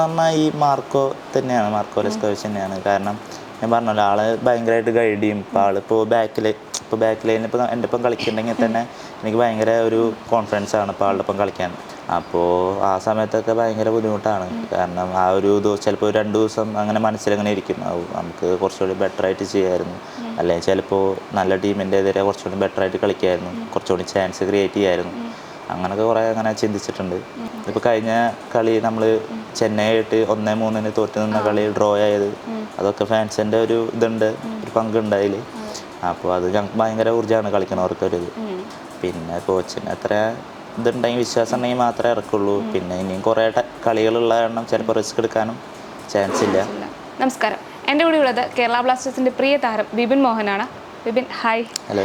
പറഞ്ഞാൽ ഈ മാർക്കോ തന്നെയാണ് മാർക്കോ ലെസ്കോവിച്ച് തന്നെയാണ്. കാരണം ഞാൻ പറഞ്ഞല്ലോ ആൾ ഭയങ്കരമായിട്ട് ഗൈഡ് ചെയ്യും. ഇപ്പോൾ ആളിപ്പോൾ ബാക്കിൽ ഇപ്പോൾ ബാക്ക് ലൈനിൽ ഇപ്പോൾ എന്റെ ഒപ്പം കളിക്കുന്നുണ്ടെങ്കിൽ തന്നെ എനിക്ക് ഭയങ്കര ഒരു കോൺഫിഡൻസ് ആണ് ഇപ്പോൾ ആളുടെ ഒപ്പം കളിക്കാൻ. അപ്പോൾ ആ സമയത്തൊക്കെ ഭയങ്കര ബുദ്ധിമുട്ടാണ്. കാരണം ആ ഒരു ദിവസം ചിലപ്പോൾ ഒരു രണ്ട് ദിവസം അങ്ങനെ മനസ്സിലങ്ങനെ ഇരിക്കും. നമുക്ക് കുറച്ചുകൂടി ബെറ്റർ ആയിട്ട് ചെയ്യായിരുന്നു. അല്ലെങ്കിൽ ചിലപ്പോൾ നല്ല ടീമിന്റെ എതിരെ കുറച്ചുകൂടി ബെറ്റർ ആയിട്ട് കളിക്കായിരുന്നു. കുറച്ചുകൂടി ചാൻസ് ക്രിയേറ്റ് ചെയ്യായിരുന്നു. അങ്ങനെയൊക്കെ കുറേ അങ്ങനെ ചിന്തിച്ചിട്ടുണ്ട്. ഇപ്പോൾ കഴിഞ്ഞ കളി നമ്മൾ ചെന്നൈ ആയിട്ട് ഒന്നേ മൂന്നിന് തോറ്റ് നിന്ന കളി ഡ്രോ ആയത്. അതൊക്കെ ഫാൻസിന്റെ ഒരു ഇതുണ്ട് ഒരു പങ്കുണ്ട് അതിൽ അപ്പോൾ അത് ഞങ്ങൾക്ക് ഭയങ്കര ഊർജമാണ് കളിക്കണവർക്ക് ഒരു ഇത് പിന്നെ കോച്ചിന് അത്ര ഇതുണ്ടെങ്കിൽ വിശ്വാസം ഉണ്ടെങ്കിൽ മാത്രമേ ഇറക്കുള്ളൂ. പിന്നെ ഇനിയും കുറേ കളികളുള്ള കാരണം ചിലപ്പോൾ റിസ്ക് എടുക്കാനും ചാൻസ് ഇല്ല. ഇല്ല. നമസ്കാരം. എന്റെ കൂടെ ഉള്ളത് കേരള ബ്ലാസ്റ്റേഴ്സിന്റെ പ്രിയ താരം ബിപിൻ മോഹനാണ്. ബിപിൻ ഹായ് ഹലോ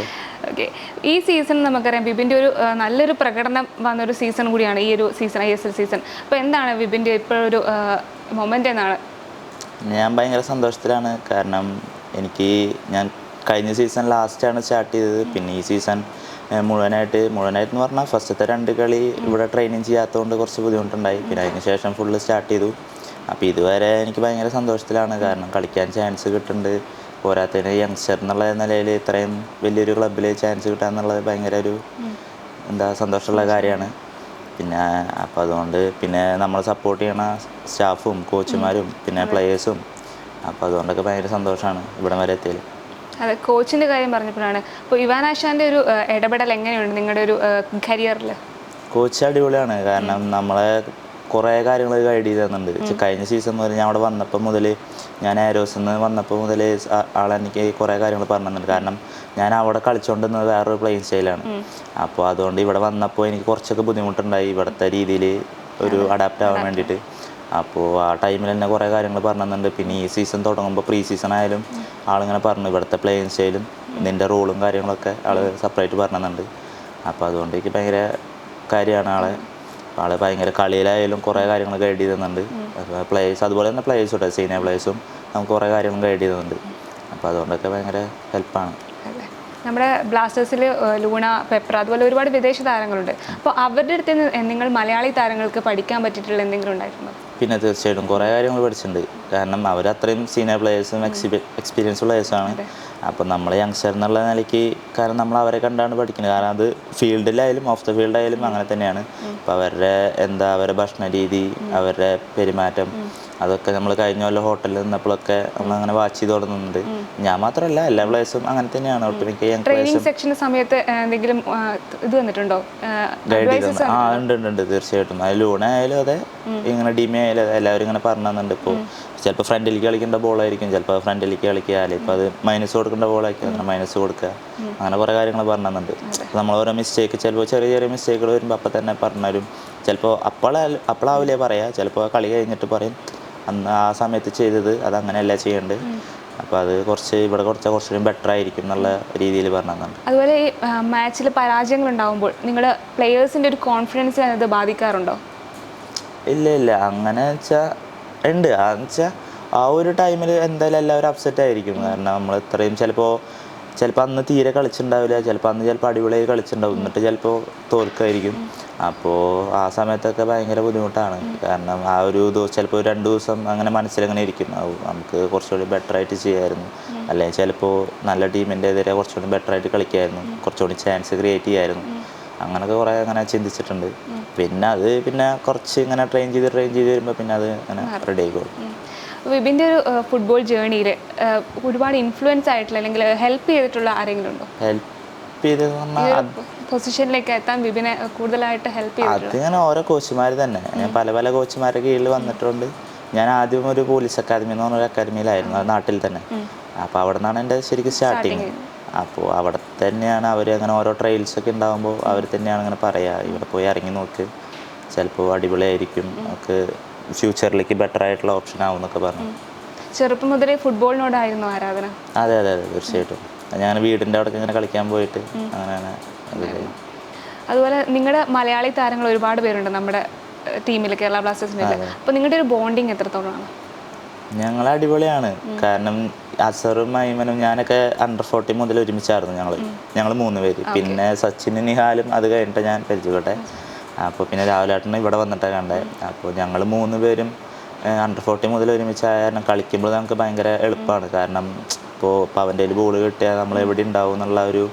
ഓക്കെ ഈ സീസൺ നമുക്കറിയാം ബിബിന്റെ ഒരു നല്ലൊരു പ്രകടനം വന്നൊരു സീസൺ കൂടിയാണ് ഈ ഒരു season I S L season അപ്പോൾ എന്താണ് ബിബിന്റെ ഇപ്പോഴൊരു മൊമെന്റ് എന്നാണ്? ഞാൻ ഭയങ്കര സന്തോഷത്തിലാണ്. കാരണം എനിക്ക് ഞാൻ കഴിഞ്ഞ സീസൺ ലാസ്റ്റാണ് സ്റ്റാർട്ട് ചെയ്തത്. പിന്നെ ഈ സീസൺ മുഴുവനായിട്ട് മുഴുവനായിട്ട് എന്ന് പറഞ്ഞാൽ ഫസ്റ്റത്തെ രണ്ട് കളി ഇവിടെ ട്രെയിനിങ് ചെയ്യാത്തതുകൊണ്ട് കുറച്ച് ബുദ്ധിമുട്ടുണ്ടായി. പിന്നെ അതിന് ശേഷം ഫുള്ള് സ്റ്റാർട്ട് ചെയ്തു. അപ്പോൾ ഇതുവരെ എനിക്ക് ഭയങ്കര സന്തോഷത്തിലാണ്. കാരണം കളിക്കാൻ ചാൻസ് കിട്ടുന്നുണ്ട് പോരാത്തതിന് യങ്സ്റ്റർ എന്നുള്ള നിലയിൽ ഇത്രയും വലിയൊരു ക്ലബ്ബിൽ ചാൻസ് കിട്ടുക എന്നുള്ളത് ഭയങ്കര ഒരു എന്താ സന്തോഷമുള്ള കാര്യമാണ്. പിന്നെ അപ്പോൾ അതുകൊണ്ട് പിന്നെ നമ്മൾ സപ്പോർട്ട് ചെയ്യണ സ്റ്റാഫും കോച്ചുമാരും പിന്നെ പ്ലെയേഴ്സും അപ്പോൾ അതുകൊണ്ടൊക്കെ ഭയങ്കര സന്തോഷമാണ് ഇവിടം വരെ എത്തിയത് അതെ കോച്ചിന്റെ കാര്യം പറഞ്ഞപ്പോഴാണ്. അപ്പോൾ ഇവാൻ ആശാന്റെ ഒരു ഇടപെടൽ എങ്ങനെയുണ്ട്? നിങ്ങളുടെ ഒരു കരിയറിൽ കോച്ച് അടിപൊളിയാണ്. കാരണം നമ്മളെ കുറേ കാര്യങ്ങൾ ഗൈഡ് ചെയ്ത് തന്നിട്ടുണ്ട്. കഴിഞ്ഞ സീസൺ മുതൽ ഞാൻ അവിടെ വന്നപ്പോൾ മുതൽ ഞാൻ ആരോസിൽ നിന്ന് വന്നപ്പോൾ മുതൽ ആളെനിക്ക് കുറേ കാര്യങ്ങൾ പറഞ്ഞു തന്നിട്ടുണ്ട് കാരണം ഞാൻ അവിടെ കളിച്ചുകൊണ്ടിരുന്നത് വേറൊരു പ്ലെയിൻ സ്റ്റൈലാണ് അപ്പോൾ അതുകൊണ്ട് ഇവിടെ വന്നപ്പോൾ എനിക്ക് കുറച്ചൊക്കെ ബുദ്ധിമുട്ടുണ്ടായി ഇവിടുത്തെ രീതിയിൽ ഒരു അഡാപ്റ്റ് ആവാൻ വേണ്ടിയിട്ട്. അപ്പോൾ ആ ടൈമിൽ തന്നെ കുറേ കാര്യങ്ങൾ പറഞ്ഞു തന്നിട്ടുണ്ട് പിന്നെ ഈ സീസൺ തുടങ്ങുമ്പോൾ പ്രീ സീസൺ ആയാലും ആളിങ്ങനെ പറഞ്ഞു ഇവിടുത്തെ പ്ലെയിൻ സ്റ്റൈലും നിന്റെ റോളും കാര്യങ്ങളൊക്കെ ആൾ സെപ്പറേറ്റ് പറഞ്ഞു തന്നിട്ടുണ്ട് അപ്പോൾ അതുകൊണ്ട് എനിക്ക് ഭയങ്കര കാര്യമാണ് ആളെ ആൾ ഭയങ്കര കളിയിലായാലും കുറേ കാര്യങ്ങൾ ഗൈഡ് ചെയ്യുന്നുണ്ട് അപ്പോൾ പ്ലേയേഴ്സ് അതുപോലെ തന്നെ പ്ലേയേഴ്സ് ഉണ്ട് സീനിയർ പ്ലേയേഴ്സും നമുക്ക് കുറേ കാര്യങ്ങൾ ഗൈഡ് ചെയ്യുന്നുണ്ട് അപ്പോൾ അതുകൊണ്ടൊക്കെ ഭയങ്കര ഹെൽപ്പാണ് നമ്മുടെ ബ്ലാസ്റ്റേഴ്സിൽ ലൂണ പെപ്പർ അതുപോലെ ഒരുപാട് വിദേശ താരങ്ങളുണ്ട്. അപ്പോൾ അവരുടെ അടുത്ത് നിന്ന് നിങ്ങൾ മലയാളി താരങ്ങൾക്ക് പഠിക്കാൻ പറ്റിയിട്ടുള്ള എന്തെങ്കിലും ഉണ്ടായിട്ടുണ്ടോ? പിന്നെ തീർച്ചയായിട്ടും കുറേ കാര്യങ്ങൾ പഠിച്ചിട്ടുണ്ട്. കാരണം അവർ അത്രയും സീനിയർ പ്ലേയേഴ്സും എക്സ്പീരിയൻസ് പ്ലേയേഴ്സാണ് അപ്പോൾ നമ്മൾ യങ്സ്റ്റർ എന്നുള്ള നിലയ്ക്ക് കാരണം നമ്മൾ അവരെ കണ്ടാണ് പഠിക്കുന്നത്. കാരണം അത് ഫീൽഡിലായാലും ഓഫ് ദ ഫീൽഡായാലും അങ്ങനെ തന്നെയാണ്. അപ്പോൾ അവരുടെ എന്താ അവരുടെ ഭക്ഷണ രീതി അവരുടെ പെരുമാറ്റം അതൊക്കെ നമ്മൾ കഴിഞ്ഞ കൊല്ലം ഹോട്ടലിൽ നിന്നപ്പോഴൊക്കെ നമ്മൾ അങ്ങനെ വാച്ച് ചെയ്ത് തുടങ്ങുന്നുണ്ട്. ഞാൻ മാത്രമല്ല എല്ലാ പ്ലേസും അങ്ങനെ തന്നെയാണ്. ഒട്ടുമിക്ക യങ് ട്രെയിനിങ് സെക്ഷൻ സമയത്ത് എന്തെങ്കിലും ഇത് വന്നിട്ടുണ്ടോ? ഗൈഡ് ചെയ്ത് ആ ഉണ്ട്? ഉണ്ട് ഉണ്ട് തീർച്ചയായിട്ടും. അത് ലൂണ ആയാലും അതെ ഇങ്ങനെ ഡിമി ആയാലും അതെ എല്ലാവരും ഇങ്ങനെ പറഞ്ഞു തന്നിട്ടുണ്ട് ഇപ്പോൾ ചിലപ്പോൾ ഫ്രണ്ടിലേക്ക് കളിക്കേണ്ട ബോളായിരിക്കും ചിലപ്പോൾ ഫ്രണ്ടിലേക്ക് കളിക്കുക അല്ലെങ്കിൽ അത് മൈനസ് കൊടുക്കേണ്ട ബോളായിരിക്കും അങ്ങനെ മൈനസ് കൊടുക്കുക. അങ്ങനെ കുറേ കാര്യങ്ങൾ പറഞ്ഞു തന്നിട്ടുണ്ട് അപ്പോൾ നമ്മൾ ഓരോ മിസ്റ്റേക്ക് ചിലപ്പോൾ ചെറിയ ചെറിയ മിസ്റ്റേക്കുകൾ വരുമ്പോൾ അപ്പം തന്നെ പറഞ്ഞാലും ചിലപ്പോൾ അപ്പോഴാ അപ്പോഴാവില്ലേ പറയാ ചിലപ്പോൾ കളി കഴിഞ്ഞിട്ട് പറയും അന്ന് ആ സമയത്ത് ചെയ്തത് അത് അങ്ങനെയല്ല ചെയ്യേണ്ടത് അപ്പോൾ അത് കുറച്ച് ഇവിടെ കുറച്ച് കുറച്ചുകൂടി ബെറ്റർ ആയിരിക്കും എന്നുള്ള രീതിയിൽ പറഞ്ഞു തന്നിട്ടുണ്ട് അതുപോലെ ഈ മാച്ചിൽ പരാജയങ്ങൾ ഉണ്ടാകുമ്പോൾ നിങ്ങൾ പ്ലെയേഴ്സിന്റെ ഒരു കോൺഫിഡൻസ് അത് ബാധിക്കാറുണ്ടോ? ഇല്ല ഇല്ല. അങ്ങനെ വെച്ചാൽ ഉണ്ട്. അതെന്ന് വെച്ചാൽ ആ ഒരു ടൈമിൽ എന്തായാലും എല്ലാവരും അപ്സെറ്റ് ആയിരിക്കും. കാരണം നമ്മൾ ഇത്രയും ചിലപ്പോൾ ചിലപ്പോൾ അന്ന് തീരെ കളിച്ചിട്ടുണ്ടാവില്ല ചിലപ്പോൾ അന്ന് ചിലപ്പോൾ അടിപൊളിയായി കളിച്ചിട്ടുണ്ടാവും എന്നിട്ട് ചിലപ്പോൾ തോൽക്കായിരിക്കും. അപ്പോൾ ആ സമയത്തൊക്കെ ഭയങ്കര ബുദ്ധിമുട്ടാണ്. കാരണം ആ ഒരു ദിവസം ചിലപ്പോൾ രണ്ട് ദിവസം അങ്ങനെ മനസ്സിലങ്ങനെ ഇരിക്കും. നമുക്ക് കുറച്ചുകൂടി ബെറ്റർ ആയിട്ട് ചെയ്യായിരുന്നു. അല്ലെങ്കിൽ ചിലപ്പോൾ നല്ല ടീമിന്റെ എതിരെ കുറച്ചുകൂടി ബെറ്റർ ആയിട്ട് കളിക്കായിരുന്നു. കുറച്ചുകൂടി ചാൻസ് ക്രിയേറ്റ് ചെയ്യായിരുന്നു. അങ്ങനെയൊക്കെ കുറേ അങ്ങനെ ചിന്തിച്ചിട്ടുണ്ട്. പിന്നെ അത് പിന്നെ കുറച്ച് ഇങ്ങനെ ട്രെയിൻ ചെയ്ത് ട്രെയിൻ ചെയ്ത് വരുമ്പോൾ പിന്നെ അത് അങ്ങനെ റെഡി ആയിക്കോളും. വിബിന്റെ ഒരു ഫുട്ബോൾ ജേണിയിൽ ഒരുപാട് ഇൻഫ്ലുവൻസ് ആയിട്ടുള്ള അല്ലെങ്കിൽ ഹെൽപ്പ് ചെയ്തിട്ടുള്ള ആരെങ്കിലും ഉണ്ടോ? ഹെൽപ്പ് ചെയ്തെന്ന് പറഞ്ഞാൽ പൊസിഷനിലേക്ക് എത്താൻ വിപിനെ കൂടുതലായിട്ട് ഹെൽപ്പ് ചെയ്തു അതിങ്ങനെ ഓരോ കോച്ചുമാർ തന്നെ. ഞാൻ പല പല കോച്ചുമാരുടെ കീഴിൽ വന്നിട്ടുണ്ട്. ഞാൻ ആദ്യം ഒരു പോലീസ് അക്കാദമി എന്ന് പറഞ്ഞൊരു അക്കാദമിയിലായിരുന്നു നാട്ടിൽ തന്നെ. അപ്പോൾ അവിടെ നിന്നാണ് എന്റെ ശരിക്കും സ്റ്റാർട്ടിങ് അപ്പോൾ അവിടെ തന്നെയാണ് അവർ അങ്ങനെ ഓരോ ട്രയൽസൊക്കെ ഉണ്ടാകുമ്പോൾ അവർ തന്നെയാണ് അങ്ങനെ പറയുക ഇവിടെ പോയി ഇറങ്ങി നോക്ക്. ചിലപ്പോൾ അടിപൊളിയായിരിക്കും. ഒക്കെ ഫ്യൂച്ചറിലേക്ക് ബെറ്റർ ആയിട്ടുള്ള ഓപ്ഷൻ ആവും എന്നൊക്കെ പറഞ്ഞു. ചെറുപ്പം മുതലേ ഫുട്ബോളിനോടായിരുന്നു ആരാധന? അതെ അതെ അതെ തീർച്ചയായിട്ടും. ഞാൻ വീടിന്റെ അവിടെ ഇങ്ങനെ കളിക്കാൻ പോയിട്ട് അങ്ങനെയാണ് അതുപോലെ നിങ്ങളുടെ മലയാളി താരങ്ങൾ ഒരുപാട് പേരുണ്ട് നമ്മുടെ ടീമിൽ കേരള ബ്ലാസ്റ്റേഴ്സിന്റെ അപ്പോൾ നിങ്ങളുടെ ഒരു ബോണ്ടിങ് എത്രത്തോളമാണ് ഞങ്ങൾ അടിപൊളിയാണ്. കാരണം അസറും മൈമനും ഞാനൊക്കെ അണ്ടർ ഫോർട്ടി മുതൽ ഒരുമിച്ചായിരുന്നു ഞങ്ങൾ ഞങ്ങൾ മൂന്ന് പേര്. പിന്നെ സച്ചിനും നിഹാലും അത് കഴിഞ്ഞിട്ട് ഞാൻ പരിചയപ്പെട്ടെ അപ്പോൾ പിന്നെ രാവിലേട്ടനും ഇവിടെ വന്നിട്ടാണ് കണ്ടത് അപ്പോൾ ഞങ്ങൾ മൂന്ന് പേരും അണ്ടർ ഫോർട്ടി മുതൽ ഒരുമിച്ചായ കാരണം കളിക്കുമ്പോൾ നമുക്ക് ഭയങ്കര എളുപ്പമാണ് കാരണം ഇപ്പോൾ ഇപ്പോൾ അവന്റെ കയ്യിൽ ബോൾ കിട്ടിയാൽ നമ്മൾ എവിടെ ഉണ്ടാവും എന്നുള്ള ഒരു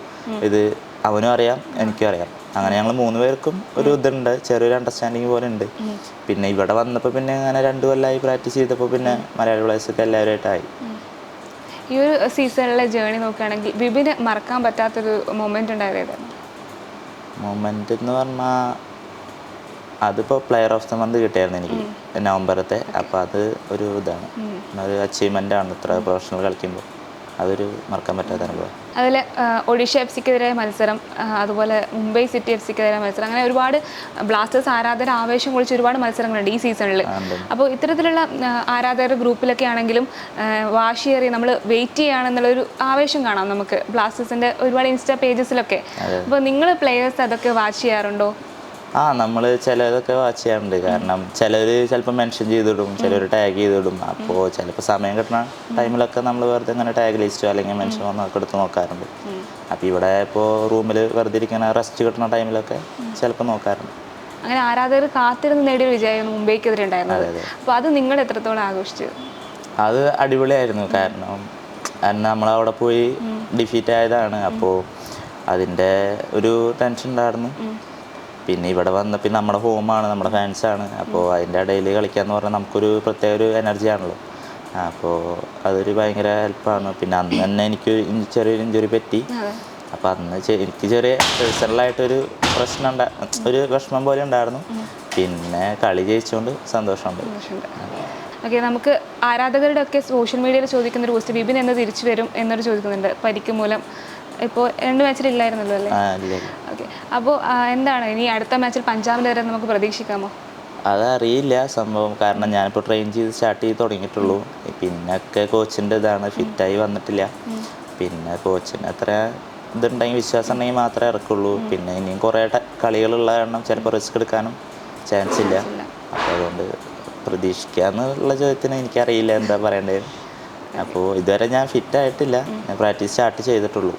ഇത് അവനും അറിയാം എനിക്കും അറിയാം. അങ്ങനെ ഞങ്ങൾ മൂന്ന് പേർക്കും ഒരു ഇതുണ്ട് ചെറിയൊരു അണ്ടർസ്റ്റാൻഡിങ് പോലെ ഉണ്ട്. പിന്നെ ഇവിടെ വന്നപ്പോൾ പിന്നെ അങ്ങനെ രണ്ടു കൊല്ലമായി പ്രാക്ടീസ് ചെയ്തപ്പോൾ പിന്നെ മലയാളി പ്ലേയേഴ്സൊക്കെ എല്ലാവരുമായിട്ടായി. ഈ ഒരു സീസണിലെ ജേണി നോക്കുകയാണെങ്കിൽ വിപിന് മറക്കാൻ പറ്റാത്തൊരു മൊമെന്റ് ഉണ്ടായത് ഏതാണ്? മൊമെന്റ് എന്ന് പറഞ്ഞാൽ അതിപ്പോൾ പ്ലെയർ ഓഫ് ദ മന്ത് കിട്ടിയായിരുന്നു എനിക്ക് നവംബറത്തെ. അപ്പോൾ അത് ഒരു ഇതാണ്. ഒരു അച്ചീവ്മെന്റ് ആണ് ഇത്ര പ്രൊഫഷണൽ കളിക്കുമ്പോൾ അതൊരു മറക്കാൻ പറ്റാത്ത അനുഭവം. അതിൽ ഒഡീഷ എഫ് സിക്കെതിരായ മത്സരം അതുപോലെ മുംബൈ സിറ്റി എഫ് സിക്കെതിരായ മത്സരം അങ്ങനെ ഒരുപാട് ബ്ലാസ്റ്റേഴ്സ് ആരാധകർ ആവേശം കൊള്ളിച്ച ഒരുപാട് മത്സരങ്ങളുണ്ട് ഈ സീസണിൽ അപ്പോൾ ഇത്തരത്തിലുള്ള ആരാധകർ ഗ്രൂപ്പിലൊക്കെ ആണെങ്കിലും വാശിയേറി നമ്മൾ വെയിറ്റ് ചെയ്യുകയാണെന്നുള്ളൊരു ആവേശം കാണാം നമുക്ക് ബ്ലാസ്റ്റേഴ്സിന്റെ ഒരുപാട് ഇൻസ്റ്റാ പേജസിലൊക്കെ. അപ്പോൾ നിങ്ങൾ പ്ലെയേഴ്സ് അതൊക്കെ വാച്ച് ചെയ്യാറുണ്ടോ? ആ നമ്മൾ ചിലതൊക്കെ വാച്ച് ചെയ്യാറുണ്ട്. കാരണം ചിലർ ചിലപ്പോൾ മെൻഷൻ ചെയ്തിടും ചിലർ ടാഗ് ചെയ്തിടും. അപ്പോൾ ചിലപ്പോൾ സമയം കിട്ടുന്ന ടൈമിലൊക്കെ നമ്മൾ വെറുതെ ഇങ്ങനെ ടാഗ് ലിസ്റ്റോ അല്ലെങ്കിൽ മെൻഷൻ വന്നൊക്കെ എടുത്ത് നോക്കാറുണ്ട്. അപ്പോൾ ഇവിടെ ഇപ്പോൾ റൂമിൽ വെറുതെ ഇരിക്കുന്ന റെസ്റ്റ് കിട്ടുന്ന ടൈമിലൊക്കെ ചിലപ്പോൾ നോക്കാറുണ്ട്. അങ്ങനെ ആരാധകർ കാത്തിരുന്ന് നേടിയ വിജയം മുംബൈക്കെതിരെ ഉണ്ടായിരുന്നത്. അപ്പോൾ അത്. നിങ്ങൾ എത്രത്തോളം ആഘോഷിച്ചു അത് അടിപൊളിയായിരുന്നു. കാരണം കാരണം നമ്മളവിടെ പോയി ഡിഫീറ്റ് ആയതാണ്. അപ്പോൾ അതിന്റെ ഒരു ടെൻഷൻ ഉണ്ടായിരുന്നു. പിന്നെ ഇവിടെ വന്ന പിന്നെ നമ്മുടെ ഹോമാണ് നമ്മുടെ ഫാൻസാണ് അപ്പോൾ അതിന്റെ ഇടയിൽ കളിക്കാന്ന് പറഞ്ഞാൽ നമുക്കൊരു പ്രത്യേക ഒരു എനർജി ആണല്ലോ. അപ്പോൾ അതൊരു ഭയങ്കര ഹെൽപ്പാണ് പിന്നെ അന്ന് തന്നെ എനിക്ക് ചെറിയൊരു ഇഞ്ചുറി പറ്റി. അപ്പോൾ അന്ന് എനിക്ക് ചെറിയ പേഴ്സണലായിട്ടൊരു പ്രശ്നം ഉണ്ടാ ഒരു വിഷമം പോലെ ഉണ്ടായിരുന്നു. പിന്നെ കളി ജയിച്ചുകൊണ്ട് സന്തോഷമുണ്ട്. ഓക്കെ നമുക്ക് ആരാധകരുടെ ഒക്കെ സോഷ്യൽ മീഡിയയിൽ ചോദിക്കുന്ന ഒരു പോസ്റ്റ് ബിബിൻ എന്ന് തിരിച്ചു വരും എന്നൊരു ചോദിക്കുന്നുണ്ട് പരിക്ക് മൂലം ഇപ്പോൾ രണ്ട് മാച്ചിൽ ഇല്ലായിരുന്നല്ലോ അല്ലേ. ഓക്കെ അപ്പോൾ എന്താണ്? ഇനി അടുത്ത മാച്ചിൽ പഞ്ചാബിന്റെ വരെ നമുക്ക് പ്രതീക്ഷിക്കാമോ? അതറിയില്ല സംഭവം. കാരണം ഞാനിപ്പോൾ ട്രെയിൻ ചെയ്ത് സ്റ്റാർട്ട് ചെയ്ത് തുടങ്ങിയിട്ടുള്ളൂ. പിന്നൊക്കെ കോച്ചിന്റെ ഇതാണ്. ഫിറ്റായി വന്നിട്ടില്ല. പിന്നെ കോച്ചിന് അത്ര ഇതുണ്ടെങ്കിൽ വിശ്വാസം ഉണ്ടെങ്കിൽ മാത്രമേ ഇറക്കുള്ളൂ. പിന്നെ ഇനിയും കുറേ കളികളുള്ള കാരണം ചിലപ്പോൾ റിസ്ക് എടുക്കാനും ചാൻസ് ഇല്ല. അപ്പോൾ അതുകൊണ്ട് പ്രതീക്ഷിക്കാന്നുള്ള ചോദ്യത്തിന് എനിക്കറിയില്ല എന്താ പറയേണ്ടത്. അപ്പോൾ ഇതുവരെ ഞാൻ ഫിറ്റ് ആയിട്ടില്ല. ഞാൻ പ്രാക്ടീസ് സ്റ്റാർട്ട് ചെയ്തിട്ടുള്ളൂ.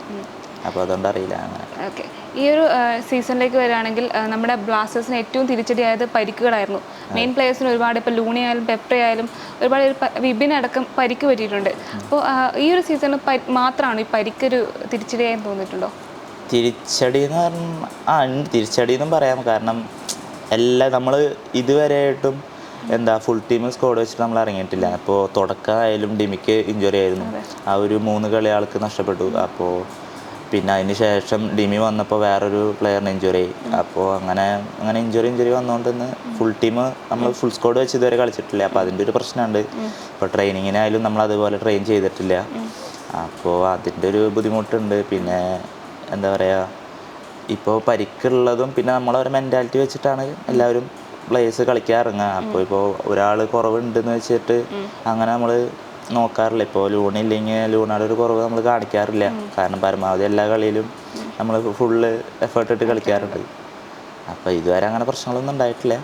അപ്പോൾ അതുകൊണ്ട് അറിയില്ല അങ്ങനെ. ഓക്കെ ഈ ഒരു സീസണിലേക്ക് വരികയാണെങ്കിൽ നമ്മുടെ ബ്ലാസ്റ്റേഴ്സിന് ഏറ്റവും തിരിച്ചടിയായത് പരിക്കുകളായിരുന്നു. മെയിൻ പ്ലേയേഴ്സിന് ഒരുപാട് ഇപ്പോൾ ലൂണി ആയാലും പെപ്ര ആയാലും ഒരുപാട് ഒരു അടക്കം പരിക്ക് പറ്റിയിട്ടുണ്ട്. അപ്പോൾ ഈ ഒരു സീസണിൽ മാത്രമാണ് ഈ പരിക്കൊരു തിരിച്ചടിയായി തോന്നിയിട്ടുണ്ടോ? തിരിച്ചടി എന്ന് പറഞ്ഞാൽ ആ തിരിച്ചടി എന്നും പറയാം. കാരണം എല്ലാം നമ്മൾ ഇതുവരെയായിട്ടും എന്താ ഫുൾ ടീം സ്കോഡ് വെച്ചിട്ട് നമ്മൾ ഇറങ്ങിയിട്ടില്ല. അപ്പോൾ തുടക്കമായാലും ഡിമിക്ക് ഇഞ്ചുറി ആയിരുന്നു. ആ ഒരു മൂന്ന് കളി ആൾക്ക് നഷ്ടപ്പെട്ടു. അപ്പോൾ പിന്നെ അതിന് ശേഷം ഡിമി വന്നപ്പോൾ വേറൊരു പ്ലെയറിന് ഇഞ്ചുറി ആയി. അപ്പോൾ അങ്ങനെ അങ്ങനെ ഇഞ്ചുറി ഇഞ്ചുറി വന്നുകൊണ്ട് ഇന്ന് ഫുൾ ടീം നമ്മൾ ഫുൾ സ്കോഡ് വെച്ച് ഇതുവരെ കളിച്ചിട്ടില്ല. അപ്പോൾ അതിന്റെ ഒരു പ്രശ്നമുണ്ട്. ഇപ്പോൾ ട്രെയിനിങ്ങിനായാലും നമ്മൾ അതുപോലെ ട്രെയിൻ ചെയ്തിട്ടില്ല. അപ്പോൾ അതിന്റെ ഒരു ബുദ്ധിമുട്ടുണ്ട്. പിന്നെ എന്താ പറയുക ഇപ്പോൾ പരിക്കുള്ളതും പിന്നെ നമ്മളൊരു ഒരു മെന്റാലിറ്റി വെച്ചിട്ടാണ് എല്ലാവരും പ്ലേയേഴ്സ് കളിക്കാൻ ഇറങ്ങുക അപ്പോൾ ഇപ്പോൾ ഒരാൾ കുറവുണ്ടെന്ന് വെച്ചിട്ട് അങ്ങനെ നമ്മൾ നോക്കാറില്ല. ഇപ്പോൾ ലൂണില്ലെങ്കിൽ ലൂണയുടെ ഒരു കുറവ് നമ്മൾ കാണിക്കാറില്ല. കാരണം പരമാവധി എല്ലാ കളിയിലും നമ്മൾ ഫുള്ള് എഫേർട്ട് ഇട്ട് കളിക്കാറുണ്ട്. അപ്പോൾ ഇതുവരെ അങ്ങനെ പ്രശ്നങ്ങളൊന്നും ഉണ്ടായിട്ടില്ല.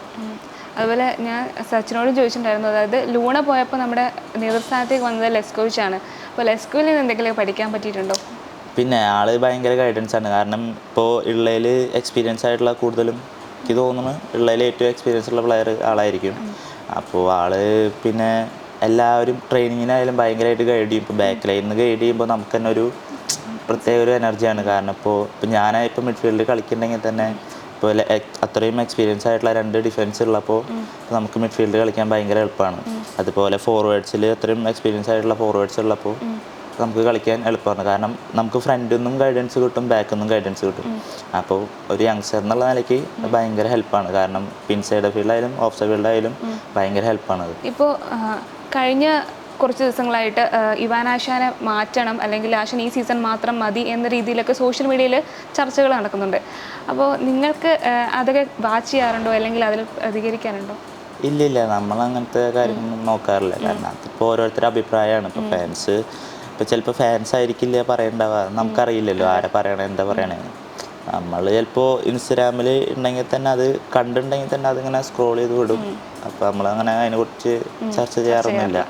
അതുപോലെ ഞാൻ സച്ചിനോട് ചോദിച്ചിട്ടുണ്ടായിരുന്നു. അതായത് ലൂണ പോയപ്പോൾ നമ്മുടെ നേതൃസ്ഥാനത്തേക്ക് വന്നത് ലെസ്കോവിച്ച് ആണ്. അപ്പോൾ ലെസ്കോവിൽ നിന്ന് എന്തെങ്കിലും പഠിക്കാൻ പറ്റിയിട്ടുണ്ടോ? പിന്നെ ആൾ ഭയങ്കര ഗൈഡൻസ് ആണ്. കാരണം ഇപ്പോൾ ഉള്ളതിൽ എക്സ്പീരിയൻസ് ആയിട്ടുള്ള കൂടുതലും എനിക്ക് തോന്നുന്നു ഉള്ളതിൽ ഏറ്റവും എക്സ്പീരിയൻസ് ഉള്ള പ്ലെയർ ആളായിരിക്കും. അപ്പോൾ ആൾ പിന്നെ എല്ലാവരും ട്രെയിനിങ്ങിനായാലും ഭയങ്കരമായിട്ട് ഗൈഡ് ചെയ്യും. ഇപ്പോൾ ബാക്ക് ലൈനിൽ നിന്ന് ഗൈഡ് ചെയ്യുമ്പോൾ നമുക്ക് തന്നെ ഒരു പ്രത്യേക ഒരു എനർജിയാണ് കാരണം ഇപ്പോൾ ഇപ്പോൾ ഞാൻ ഇപ്പോൾ മിഡ്ഫീൽഡിൽ കളിക്കുന്നുണ്ടെങ്കിൽ തന്നെ ഇപ്പോൾ അത്രയും എക്സ്പീരിയൻസ് ആയിട്ടുള്ള രണ്ട് ഡിഫൻസ് ഉള്ളപ്പോൾ നമുക്ക് മിഡ്ഫീൽഡിൽ കളിക്കാൻ ഭയങ്കര എളുപ്പമാണ് അതുപോലെ ഫോർവേഡ്സിൽ അത്രയും എക്സ്പീരിയൻസ് ആയിട്ടുള്ള ഫോർവേഡ്സ് ഉള്ളപ്പോൾ നമുക്ക് കളിക്കാൻ എളുപ്പമാണ്. കാരണം നമുക്ക് ഫ്രണ്ടിൽ നിന്നും ഗൈഡൻസ് കിട്ടും ബാക്കിൽ നിന്നും ഗൈഡൻസ് കിട്ടും. അപ്പോൾ ഒരു യങ്സ്റ്റർ എന്നുള്ള നിലയ്ക്ക് ഭയങ്കര ഹെൽപ്പാണ് കാരണം പിൻ സൈഡ് ഫീൽഡായാലും ഓഫ് സൈഡ് ഫീൽഡായാലും ഭയങ്കര ഹെൽപ്പാണ് അത്. ഇപ്പോൾ കഴിഞ്ഞ കുറച്ച് ദിവസങ്ങളായിട്ട് ഇവാൻ ആശാനെ മാറ്റണം അല്ലെങ്കിൽ ആശൻ ഈ സീസൺ മാത്രം മതി എന്ന രീതിയിലൊക്കെ സോഷ്യൽ മീഡിയയിൽ ചർച്ചകൾ നടക്കുന്നുണ്ട്. അപ്പോൾ നിങ്ങൾക്ക് അതൊക്കെ വാച്ച് ചെയ്യാറുണ്ടോ? അല്ലെങ്കിൽ അതിൽ പ്രതികരിക്കാറുണ്ടോ? ഇല്ല ഇല്ല നമ്മൾ അങ്ങനത്തെ കാര്യങ്ങളൊന്നും നോക്കാറില്ല. കാരണം അതിപ്പോൾ ഓരോരുത്തരുടെ അഭിപ്രായമാണ്. ഇപ്പോൾ ഫാൻസ് ഇപ്പോൾ ചിലപ്പോൾ ഫാൻസ് ആയിരിക്കില്ല പറയണ്ടാവുക. നമുക്കറിയില്ലല്ലോ. ആരെ പറയണേ എന്താ പറയണേ. നമ്മൾ ചിലപ്പോൾ ഇൻസ്റ്റഗ്രാമിൽ ഉണ്ടെങ്കിൽ തന്നെ അത് കണ്ടിട്ടുണ്ടെങ്കിൽ തന്നെ അതിങ്ങനെ സ്ക്രോൾ ചെയ്ത് വിടും. അപ്പോൾ നമ്മളങ്ങനെ അതിനെക്കുറിച്ച് ചർച്ച ചെയ്യാറൊന്നുമില്ല.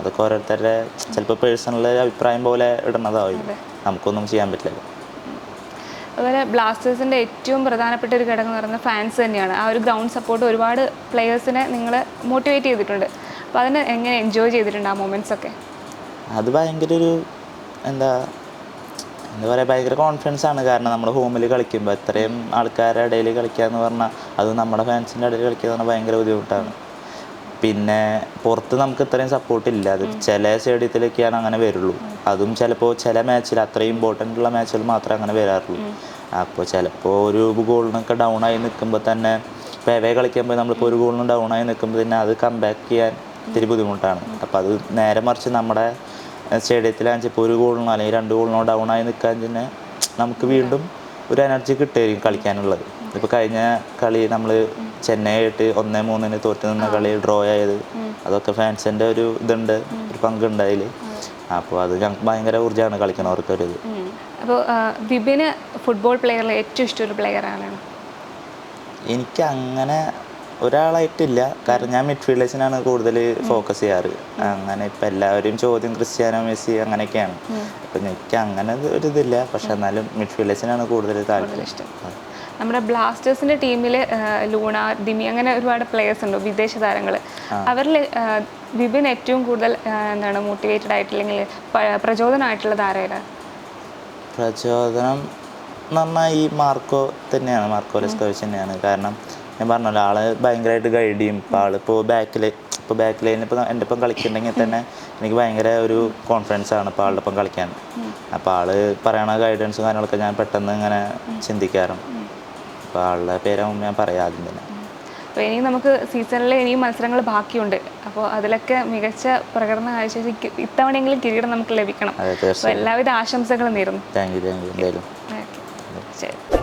അതൊക്കെ ഓരോരുത്തരുടെ ചിലപ്പോൾ പേഴ്സണൽ അഭിപ്രായം പോലെ ഇടുന്നതാവും. നമുക്കൊന്നും ചെയ്യാൻ പറ്റില്ല. അതുപോലെ ബ്ലാസ്റ്റേഴ്സിന്റെ ഏറ്റവും പ്രധാനപ്പെട്ട ഒരു ഘടകം എന്ന് പറയുന്നത് ഫാൻസ് തന്നെയാണ്. ആ ഒരു ഗ്രൗണ്ട് സപ്പോർട്ട് ഒരുപാട് പ്ലെയേഴ്സിനെ നിങ്ങൾ മോട്ടിവേറ്റ് ചെയ്തിട്ടുണ്ട്. അപ്പോൾ അതിനെ എങ്ങനെ എൻജോയ് ചെയ്തിട്ടുണ്ട് ആ മൊമെന്റ്സ് ഒക്കെ? അത് ഭയങ്കര ഒരു എന്താ എന്താ പറയുക ഭയങ്കര കോൺഫിഡൻസ് ആണ്. കാരണം നമ്മൾ ഹോമിൽ കളിക്കുമ്പോൾ ഇത്രയും ആൾക്കാരുടെ ഇടയിൽ കളിക്കുക എന്ന് പറഞ്ഞാൽ അത് നമ്മുടെ ഫാൻസിന്റെ ഇടയിൽ കളിക്കുക എന്ന് പറഞ്ഞാൽ ഭയങ്കര ബുദ്ധിമുട്ടാണ്. പിന്നെ പുറത്ത് നമുക്ക് ഇത്രയും സപ്പോർട്ട് ഇല്ല. അത് ചില സ്റ്റേഡിയത്തിലൊക്കെയാണ് അങ്ങനെ വരുള്ളൂ. അതും ചിലപ്പോൾ ചില മാച്ചിൽ അത്രയും ഇമ്പോർട്ടന്റ് ഉള്ള മാച്ചുകൾ മാത്രമേ അങ്ങനെ വരാറുള്ളൂ. അപ്പോൾ ചിലപ്പോൾ ഒരു ഗോളിനൊക്കെ ഡൗൺ ആയി നിൽക്കുമ്പോൾ തന്നെ ഇപ്പോൾ എവേ കളിക്കുമ്പോൾ നമ്മളിപ്പോൾ ഒരു ഗോളിന് ഡൗൺ ആയി നിൽക്കുമ്പോൾ തന്നെ അത് കംബാക്ക് ചെയ്യാൻ ഇത്തിരി ബുദ്ധിമുട്ടാണ്. അപ്പോൾ അത് നേരെ മറിച്ച് നമ്മുടെ സ്റ്റേഡിയത്തിലാണെന്ന് ഇപ്പോൾ ഒരു ഗോളിനോ അല്ലെങ്കിൽ രണ്ട് ഗോളിനോ ഡൗൺ ആയി നിൽക്കാൻ തന്നെ നമുക്ക് വീണ്ടും ഒരു എനർജി കിട്ടുമായിരിക്കും കളിക്കാനുള്ളത്. ഇപ്പോൾ കഴിഞ്ഞ കളി നമ്മൾ ചെന്നൈ ആയിട്ട് ഒന്നേ മൂന്നിന് തോറ്റ് നിന്ന കളി ഡ്രോ ആയത്. അതൊക്കെ ഫാൻസിന്റെ ഒരു ഇതുണ്ട് ഒരു പങ്കുണ്ട് അതിൽ അപ്പോൾ അത് ഞങ്ങൾക്ക് ഭയങ്കര ഊർജമാണ് കളിക്കണവർക്കൊരു ഇത്. അപ്പോൾ വിപിന് ഫുട്ബോൾ പ്ലെയറിൽ ഏറ്റവും ഇഷ്ടമുള്ള പ്ലെയർ ആരാണ്? എനിക്ക് അങ്ങനെ ഒരാളായിട്ടില്ല. കാരണം ഞാൻ മിഡ്ഫീൽഡേഴ്സിനാണ് കൂടുതൽ ഫോക്കസ് ചെയ്യാറ്. അങ്ങനെ ഇപ്പം എല്ലാവരും ചോദ്യം ക്രിസ്ത്യാനോ മെസ്സി അങ്ങനെയൊക്കെയാണ്. അപ്പം എനിക്ക് അങ്ങനെ ഒരു ഇതില്ല. പക്ഷെ എന്നാലും മിഡ്ഫീൽഡേഴ്സിനാണ് കൂടുതൽ താല്പര്യം. ഇഷ്ടം നമ്മുടെ ബ്ലാസ്റ്റേഴ്സിന്റെ ടീമിൽ ലൂണ ദിമി അങ്ങനെ ഒരുപാട് പ്ലേയേഴ്സ് ഉണ്ട്. വിദേശ താരങ്ങൾ അവരിൽ വിപിൻ ഏറ്റവും കൂടുതൽ എന്താണ് മോട്ടിവേറ്റഡ് ആയിട്ടില്ലെങ്കിൽ പ്രചോദനമായിട്ടുള്ള താരമാണ് പ്രചോദനം എന്ന് പറഞ്ഞാൽ ഈ മാർക്കോ തന്നെയാണ്. മാർക്കോ ലെസ്കോവിച്ച് തന്നെയാണ്. കാരണം ഞാൻ പറഞ്ഞല്ലോ ആൾ ഭയങ്കരമായിട്ട് ഗൈഡ് ചെയ്യും. ഇപ്പോൾ ആളിപ്പോൾ ബാക്കിൽ ഇപ്പോൾ ബാക്ക് ലൈനിൽ ഇപ്പോൾ എന്റെ ഒപ്പം കളിക്കുന്നുണ്ടെങ്കിൽ തന്നെ എനിക്ക് ഭയങ്കര ഒരു കോൺഫിഡൻസ് ആണ് ഇപ്പോൾ ആളുടെ ഒപ്പം കളിക്കാൻ. അപ്പോൾ ആൾ പറയണ ഗൈഡൻസും കാര്യങ്ങളൊക്കെ ഞാൻ പെട്ടെന്ന് ഇങ്ങനെ ചിന്തിക്കാറുണ്ട് അപ്പോൾ ആളുടെ പേരാകുമ്പോൾ ഞാൻ പറയാം ആദ്യം തന്നെ. അപ്പോൾ ഇനി നമുക്ക് സീസണിൽ ഇനിയും മത്സരങ്ങൾ ബാക്കിയുണ്ട്. അപ്പോൾ അതിലൊക്കെ മികച്ച പ്രകടനം കാഴ്ച ഇത്തവണയെങ്കിലും കിരീടം നമുക്ക് ലഭിക്കണം. അപ്പോൾ എല്ലാവിധ ആശംസകളും നേരുന്നു. താങ്ക് യു താങ്ക് യു എന്തായാലും. ശരി.